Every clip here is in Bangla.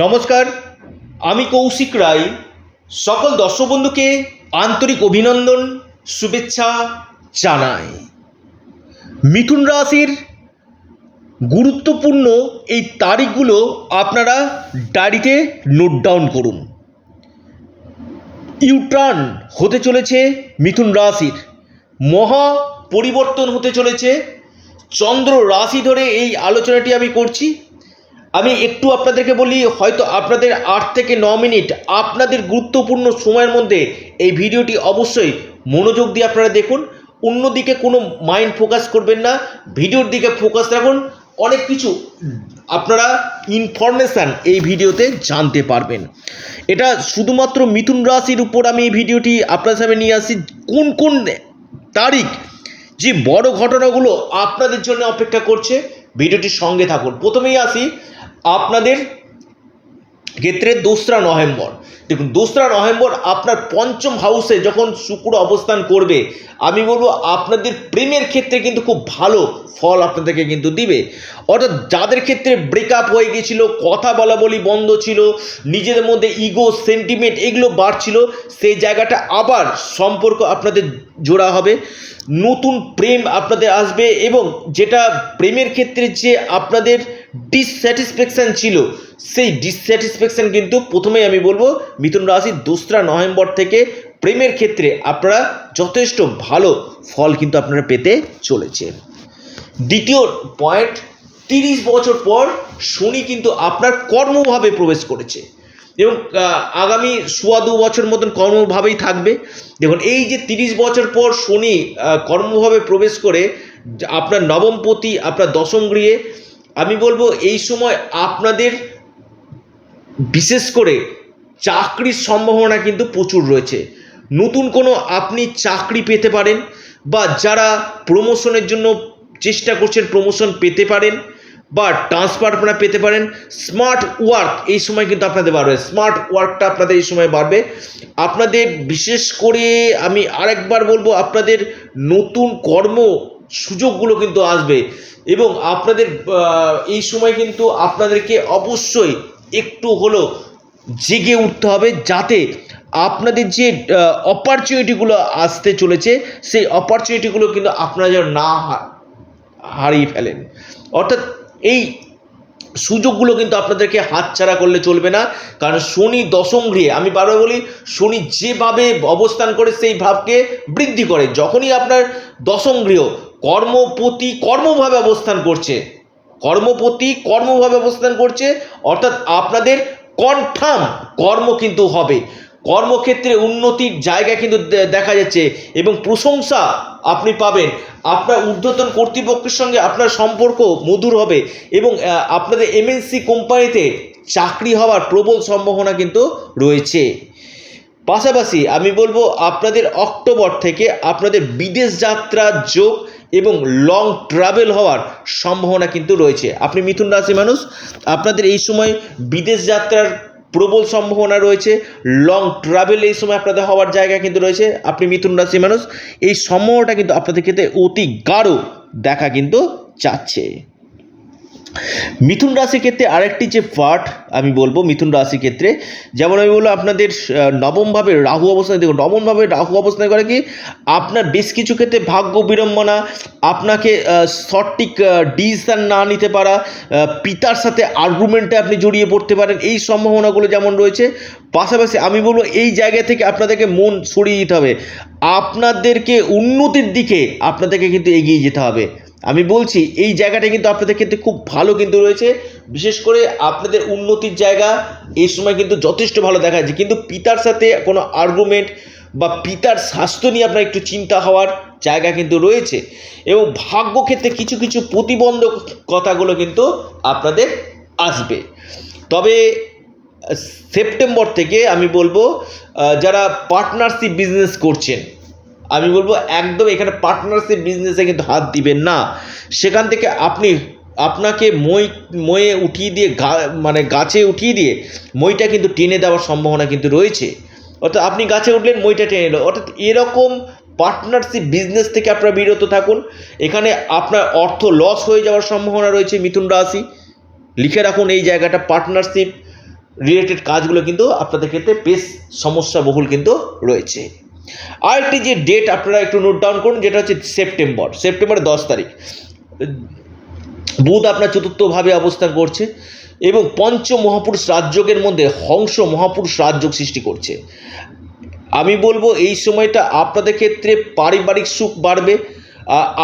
নমস্কার, আমি কৌশিক রায়। সকল দর্শক বন্ধুকে আন্তরিক অভিনন্দন, শুভেচ্ছা জানাই। মিথুন রাশির গুরুত্বপূর্ণ এই তারিখগুলো আপনারা ডায়েরিতে নোট ডাউন করুন। ইউটার্ন হতে চলেছে মিথুন রাশির। মহা পরিবর্তন হতে চলেছে। চন্দ্র রাশি ধরে এই আলোচনাটি আমি করছি। আমি একটু আপনাদেরকে বলি, হয়তো আপনাদের আট থেকে ন মিনিট আপনাদের গুরুত্বপূর্ণ সময়ের মধ্যে এই ভিডিওটি অবশ্যই মনোযোগ দিয়ে আপনারা দেখুন। অন্যদিকে কোনো মাইন্ড ফোকাস করবেন না। ভিডিওর দিকে ফোকাস রাখুন। অনেক কিছু আপনারা ইনফরমেশান এই ভিডিওতে জানতে পারবেন। এটা শুধুমাত্র মিথুন রাশির উপর আমি এই ভিডিওটি আপনার সামনে নিয়ে আসি কোন কোন তারিখ যে বড় ঘটনাগুলো আপনাদের জন্য অপেক্ষা করছে, ভিডিওটির সঙ্গে থাকুন। প্রথমেই আসি আপনাদের ক্ষেত্রে দোসরা নভেম্বর। দেখুন, দোসরা নভেম্বর আপনার পঞ্চম হাউসে যখন শুক্র অবস্থান করবে, আমি বলব আপনাদের প্রেমের ক্ষেত্রে কিন্তু খুব ভালো ফল আপনাদেরকে কিন্তু দিবে। অর্থাৎ যাদের ক্ষেত্রে ব্রেকআপ হয়ে গেছিল কথা বলা বলি বন্ধ ছিল, নিজেদের মধ্যে ইগো সেন্টিমেন্ট এগুলো বাড়ছিল, সেই জায়গাটা আবার সম্পর্ক আপনাদের জোড়া হবে। নতুন প্রেম আপনাদের আসবে এবং যেটা প্রেমের ক্ষেত্রে যে আপনাদের ডিসস্যাটিসফ্যাকশান ছিল। সেই ডিসস্যাটিসফ্যাকশান কিন্তু প্রথমেই আমি বলব, মিথুন রাশির দোসরা নভেম্বর থেকে প্রেমের ক্ষেত্রে আপনারা যথেষ্ট ভালো ফল কিন্তু আপনারা পেতে চলেছে দ্বিতীয় পয়েন্ট তিরিশ বছর পর শনি কিন্তু আপনার কর্মভাবে প্রবেশ করেছে। এবং আগামী সোয়া দু বছর মতন কর্মভাবেই থাকবে। দেখুন, এই যে তিরিশ বছর পর শনি কর্মভাবে প্রবেশ করে, আপনার নবমপতি, আপনার দশম গৃহে আমি বলব এই সময় আপনাদের বিশেষ করে চাকরির সম্ভাবনা কিন্তু প্রচুর রয়েছে। নতুন কোনো আপনি চাকরি পেতে পারেন বা যারা প্রমোশনের জন্য চেষ্টা করছেন প্রমোশন পেতে পারেন বা ট্রান্সফার আপনারা পেতে পারেন স্মার্ট ওয়ার্ক এই সময় কিন্তু আপনাদের বাড়বে। স্মার্ট ওয়ার্কটা আপনাদের এই সময় বাড়বে। আপনাদের বিশেষ করে আমি আরেকবার বলব, আপনাদের নতুন কর্ম সুযোগগুলো কিন্তু আসবে। এবং আপনাদের এই সময় কিন্তু আপনাদেরকে অবশ্যই একটু হলো জেগে উঠতে হবে যাতে আপনাদের যে অপরচুনিটিগুলো আসতে চলেছে, সেই অপরচুনিটিগুলো কিন্তু আপনারা যেন না হারিয়ে ফেলেন। অর্থাৎ এই সুযোগগুলো কিন্তু আপনাদেরকে হাতছাড়া করলে চলবে না। কারণ শনি দশম গৃহে, আমি বারবার বলি, শনি যেভাবে অবস্থান করে সেই ভাবকে বৃদ্ধি করে। যখনই আপনার দশম গৃহ কর্মপতি কর্মভাবে অবস্থান করছে। কর্মপতি কর্মভাবে অবস্থান করছে, অর্থাৎ আপনাদের কনফার্ম কর্ম কিন্তু হবে। কর্মক্ষেত্রে উন্নতির জায়গা কিন্তু দেখা যাচ্ছে এবং প্রশংসা আপনি পাবেন। আপনার ঊর্ধ্বতন কর্তৃপক্ষের সঙ্গে আপনার সম্পর্ক মধুর হবে এবং আপনাদের এমএনসি কোম্পানিতে চাকরি হওয়ার প্রবল সম্ভাবনা কিন্তু রয়েছে। পাশাপাশি আমি বলব, আপনাদের অক্টোবর থেকে আপনাদের বিদেশ যাত্রার যোগ এবং লং ট্রাভেল হওয়ার সম্ভাবনা কিন্তু রয়েছে। আপনি মিথুন রাশি মানুষ, আপনাদের এই সময় বিদেশ যাত্রার প্রবল সম্ভাবনা রয়েছে লং ট্রাভেল এই সময় আপনাদের হওয়ার জায়গা কিন্তু রয়েছে। আপনি মিথুন রাশি মানুষ, এই সম্ভাবনাটা কিন্তু আপনাদের ক্ষেত্রে অতি গাঢ় দেখা কিন্তু যাচ্ছে। মিথুন রাশির ক্ষেত্রে আরেকটি যে পার্ট আমি বলব মিথুন রাশির ক্ষেত্রে, যেমন আমি বলব আপনাদের নবমভাবে রাহু অবস্থান, দেখুন, নবমভাবে রাহু অবস্থান করে কি, আপনার বেশ কিছু ক্ষেত্রে ভাগ্য বিড়ম্বনা, আপনাকে সঠিক ডিসিশন না নিতে পারা পিতার সাথে আর্গুমেন্টে আপনি জড়িয়ে পড়তে পারেন, এই সম্ভাবনাগুলো যেমন রয়েছে, পাশাপাশি আমি বলব এই জায়গা থেকে আপনাদেরকে মন সরিয়ে দিতে হবে। আপনাদেরকে উন্নতির দিকে আপনাদেরকে কিন্তু এগিয়ে যেতে হবে। আমি বলছি, এই জায়গাটা কিন্তু আপনাদের ক্ষেত্রে খুব ভালো কিন্তু রয়েছে। বিশেষ করে আপনাদের উন্নতির জায়গা, এই সময় কিন্তু যথেষ্ট ভালো দেখা যাচ্ছে। কিন্তু পিতার সাথে কোনো আর্গুমেন্ট বা পিতার স্বাস্থ্য নিয়ে আপনার একটু চিন্তা হওয়ার জায়গা কিন্তু রয়েছে। এবং ভাগ্য ক্ষেত্রে কিছু কিছু প্রতিবন্ধকতাগুলো কিন্তু আপনাদের আসবে। তবে সেপ্টেম্বর থেকে আমি বলব যারা পার্টনারশিপ বিজনেস করছেন আমি বলব একদম এখানে পার্টনারশিপ বিজনেসে কিন্তু হাত দিবেন না। সেখান থেকে আপনি আপনাকে মই, ময়ে উঠিয়ে দিয়ে গা মানে গাছে উঠিয়ে দিয়ে মইটা কিন্তু টেনে দেওয়ার সম্ভাবনা কিন্তু রয়েছে। অর্থাৎ আপনি গাছে উঠলেন, মইটা টেনে এলো অর্থাৎ এরকম পার্টনারশিপ বিজনেস থেকে আপনারা বিরত থাকুন। এখানে আপনার অর্থ লস হয়ে যাওয়ার সম্ভাবনা রয়েছে মিথুন রাশি। লিখে রাখুন এই জায়গাটা পার্টনারশিপ রিলেটেড কাজগুলো কিন্তু আপনাদের ক্ষেত্রে বেশ সমস্যা বহুল কিন্তু রয়েছে। আরেকটি যে ডেট আপনারা একটু নোট ডাউন করুন, যেটা হচ্ছে সেপ্টেম্বর সেপ্টেম্বর দশ তারিখ। বুধ আপনার চতুর্থভাবে অবস্থান করছে এবং পঞ্চ মহাপুরুষ রাজযোগের মধ্যে হংস মহাপুরুষ রাজযোগ সৃষ্টি করছে। আমি বলব এই সময়টা আপনাদের ক্ষেত্রে পারিবারিক সুখ বাড়বে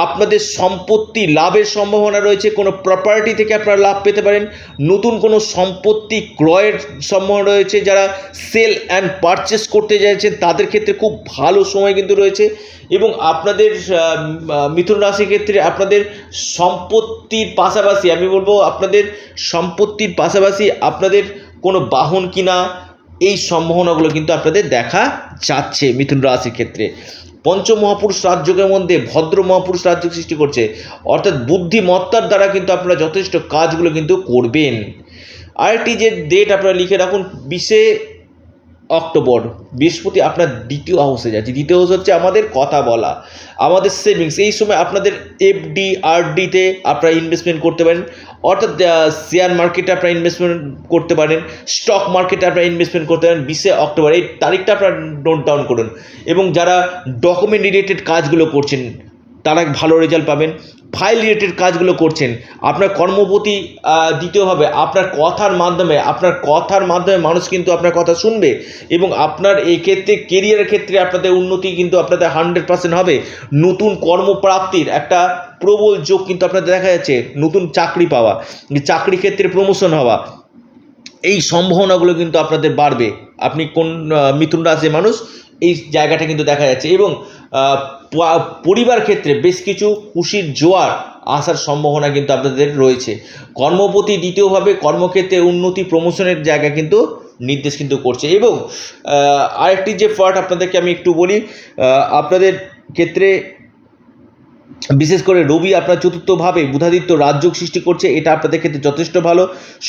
আপনাদের সম্পত্তি লাভের সম্ভাবনা রয়েছে, কোনো প্রপার্টি থেকে আপনারা লাভ পেতে পারেন। নতুন কোনো সম্পত্তি ক্রয়ের সম্ভাবনা রয়েছে, যারা সেল অ্যান্ড পারচেস করতে চাইছেন তাদের ক্ষেত্রে খুব ভালো সময় কিন্তু রয়েছে। এবং আপনাদের মিথুন রাশির ক্ষেত্রে আপনাদের সম্পত্তির পাশাপাশি, আমি বলব আপনাদের সম্পত্তির পাশাপাশি আপনাদের কোনো বাহন কিনা এই সম্ভাবনাগুলো কিন্তু আপনাদের দেখা যাচ্ছে মিথুন রাশির ক্ষেত্রে। পঞ্চ মহাপুরুষ মধ্যে ভদ্র মহাপুরুষ রাজ্য সৃষ্টি করছে। অর্থাৎ বুদ্ধিমত্তার দ্বারা কিন্তু আপনারা যথেষ্ট কাজগুলো কিন্তু করবেন। আরেকটি যে ডেট আপনারা লিখে রাখুন, বিশে অক্টোবর, বৃহস্পতি আপনার দ্বিতীয় হাউসে যাচ্ছে দ্বিতীয় হাউস হচ্ছে আমাদের কথা বলা, আমাদের সেভিংস এই সময় আপনাদের এফডি আরডিতে আপনারা ইনভেস্টমেন্ট করতে পারেন। অর্থাৎ শেয়ার মার্কেটে আপনারা ইনভেস্টমেন্ট করতে পারেন। স্টক মার্কেটে আপনারা ইনভেস্টমেন্ট করতে পারেন। বিশে অক্টোবর, এই তারিখটা আপনারা নোট ডাউন করুন। এবং যারা ডকুমেন্ট রিলেটেড কাজগুলো করছেন তারা ভালো রেজাল্ট পাবেন। ফাইল রিলেটেড কাজগুলো করছেন। আপনার কর্মপতি দ্বিতীয়ভাবে আপনার কথার মাধ্যমে, আপনার কথার মাধ্যমে মানুষ কিন্তু আপনার কথা শুনবে এবং আপনার এই ক্ষেত্রে কেরিয়ারের ক্ষেত্রে আপনাদের উন্নতি কিন্তু আপনাদের হান্ড্রেড পার্সেন্ট হবে। নতুন কর্মপ্রাপ্তির একটা প্রবল যোগ কিন্তু আপনাদের দেখা যাচ্ছে, নতুন চাকরি পাওয়া। চাকরি ক্ষেত্রে প্রমোশন হওয়া। এই সম্ভাবনাগুলো কিন্তু আপনাদের বাড়বে। আপনি কোন মিথুন রাশির মানুষ এই জায়গাটা কিন্তু দেখা যাচ্ছে। এবং পরিবার ক্ষেত্রে বেশ কিছু খুশির জোয়ার আসার সম্ভাবনা কিন্তু আপনাদের রয়েছে। কর্মপতি দ্বিতীয়ভাবে কর্মক্ষেত্রে উন্নতি প্রমোশনের জায়গা কিন্তু নির্দেশ কিন্তু করছে। এবং আরেকটি যে পার্ট আপনাদেরকে আমি একটু বলি আপনাদের ক্ষেত্রে বিশেষ করে রবি আপনার চতুর্থভাবে বুধাদিত্য রাজযোগ সৃষ্টি করছে, এটা আপনাদের ক্ষেত্রে যথেষ্ট ভালো।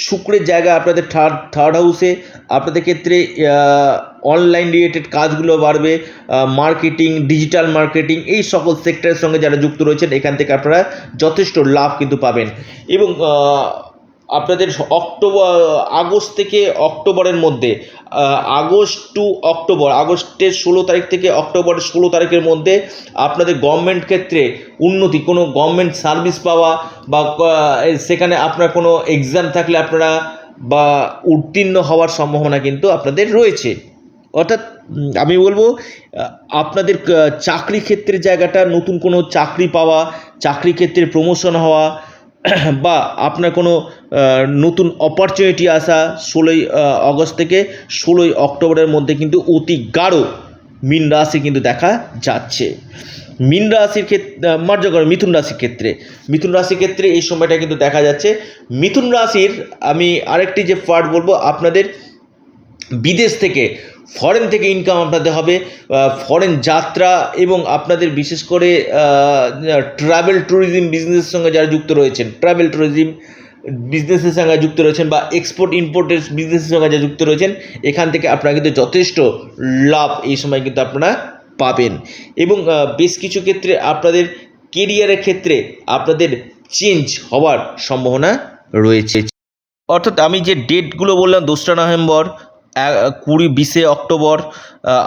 শুক্রের জায়গা আপনাদের থার্ড থার্ড হাউসে আপনাদের ক্ষেত্রে অনলাইন রিলেটেড কাজগুলো বাড়বে মার্কেটিং ডিজিটাল মার্কেটিং এই সকল সেক্টরের সঙ্গে যারা যুক্ত রয়েছেন, এখান থেকে আপনারা যথেষ্ট লাভ কিন্তু পাবেন। এবং আপনাদের অক্টোবর, আগস্ট থেকে অক্টোবরের মধ্যে আগস্ট টু অক্টোবর, আগস্টের ষোলো তারিখ থেকে অক্টোবরের ষোলো তারিখের মধ্যে আপনাদের গভর্নমেন্ট ক্ষেত্রে উন্নতি, কোনো গভর্নমেন্ট সার্ভিস পাওয়া বা সেখানে আপনার কোনো এক্সাম থাকলে আপনারা বা উত্তীর্ণ হওয়ার সম্ভাবনা কিন্তু আপনাদের রয়েছে। অর্থাৎ আমি বলব আপনাদের চাকরি ক্ষেত্রের জায়গাটা নতুন কোনো চাকরি পাওয়া, চাকরি ক্ষেত্রে প্রমোশন হওয়া বা আপনার কোনো নতুন অপরচুনিটি আসা ষোলোই আগস্ট থেকে ষোলোই অক্টোবরের মধ্যে কিন্তু অতি গাঢ় মীন রাশি কিন্তু দেখা যাচ্ছে। মীন রাশির ক্ষেত্রে মার্জ করে মিথুন রাশির ক্ষেত্রে। মিথুন রাশির ক্ষেত্রে এই সময়টা কিন্তু দেখা যাচ্ছে। মিথুন রাশির আমি আরেকটি যে পার্ট বলব, আপনাদের বিদেশ থেকে ফরেন থেকে ইনকাম আপনাদের হবে ফরেন যাত্রা এবং আপনাদের বিশেষ করে ট্রাভেল ট্যুরিজম বিজনেসের সঙ্গে যারা যুক্ত রয়েছেন ট্রাভেল ট্যুরিজম বিজনেসের সঙ্গে যুক্ত রয়েছেন বা এক্সপোর্ট ইম্পোর্টের বিজনেসের সঙ্গে যারা যুক্ত রয়েছেন, এখান থেকে আপনারা কিন্তু যথেষ্ট লাভ এই সময় কিন্তু আপনারা পাবেন। এবং বেশ কিছু ক্ষেত্রে আপনাদের কেরিয়ারের ক্ষেত্রে আপনাদের চেঞ্জ হওয়ার সম্ভাবনা রয়েছে। অর্থাৎ আমি যে ডেটগুলো বললাম, দোসরা নভেম্বর কুড়ি বিশে অক্টোবর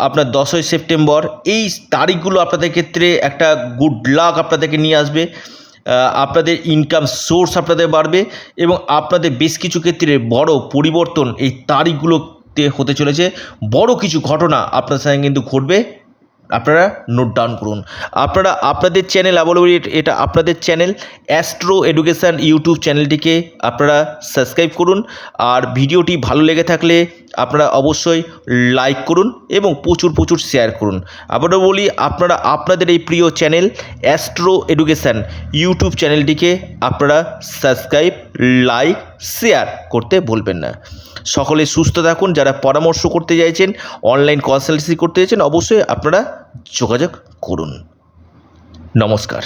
আপনার দশই সেপ্টেম্বর এই তারিখগুলো আপনাদের ক্ষেত্রে একটা গুড লাক আপনাদেরকে নিয়ে আসবে। আপনাদের ইনকাম সোর্স আপনাদের বাড়বে এবং আপনাদের বেশ কিছু ক্ষেত্রে বড় পরিবর্তন এই তারিখগুলোতে হতে চলেছে। বড় কিছু ঘটনা আপনার সঙ্গে কিন্তু ঘটবে। আপনারা নোট ডাউন করুন। আপনারা আপনাদের চ্যানেল আবার বলি, এটা আপনাদের চ্যানেল অ্যাস্ট্রো এডুকেশান ইউটিউব চ্যানেলটিকে আপনারা সাবস্ক্রাইব করুন। আর ভিডিওটি ভালো লেগে থাকলে আপনারা অবশ্যই লাইক করুন এবং প্রচুর প্রচুর শেয়ার করুন। আবারও বলি, আপনারা, আপনাদের এই প্রিয় চ্যানেল অ্যাস্ট্রো এডুকেশান ইউটিউব চ্যানেলটিকে আপনারা সাবস্ক্রাইব লাইক শেয়ার করতে ভুলবেন না। সকলে সুস্থ থাকুন। যারা পরামর্শ করতে চাইছেন অনলাইন কনসালটেন্সি করতে চাইছেন, অবশ্যই আপনারা যোগাযোগ করুন। নমস্কার।